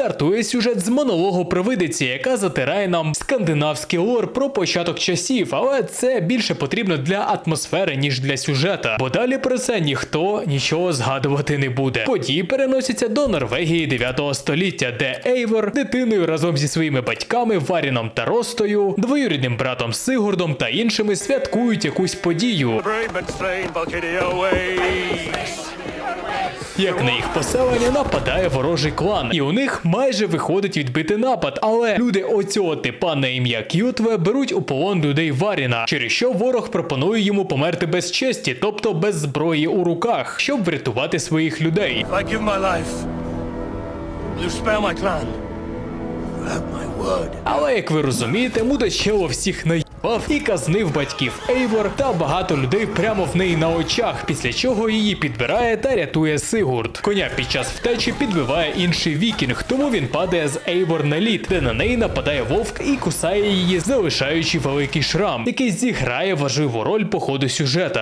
Стартує сюжет з монологу провидиці, яка затирає нам скандинавський лор про початок часів, але це більше потрібно для атмосфери, ніж для сюжета. Бо далі про це ніхто нічого згадувати не буде. Події переносяться до Норвегії 9 століття, де Ейвор дитиною разом зі своїми батьками Варіном та Ростою, двоюрідним братом Сигурдом та іншими святкують якусь подію. Як на їх поселення нападає ворожий клан, і у них майже виходить відбити напад. Але люди оцього типа на ім'я К'ютве беруть у полон людей Варіна, через що ворог пропонує йому померти без честі, тобто без зброї у руках, щоб врятувати своїх людей. I give my life, you spare my clan? You have my word. Але як ви розумієте, мудачело всіх наїбав і казнив батьків Ейвор та багато людей прямо в неї на очах, після чого її підбирає та рятує Сигурд. Коня під час втечі підбиває інший вікінг, тому він падає з Ейвор на лід, де на неї нападає вовк і кусає її, залишаючи великий шрам, який зіграє важливу роль по ходу сюжета.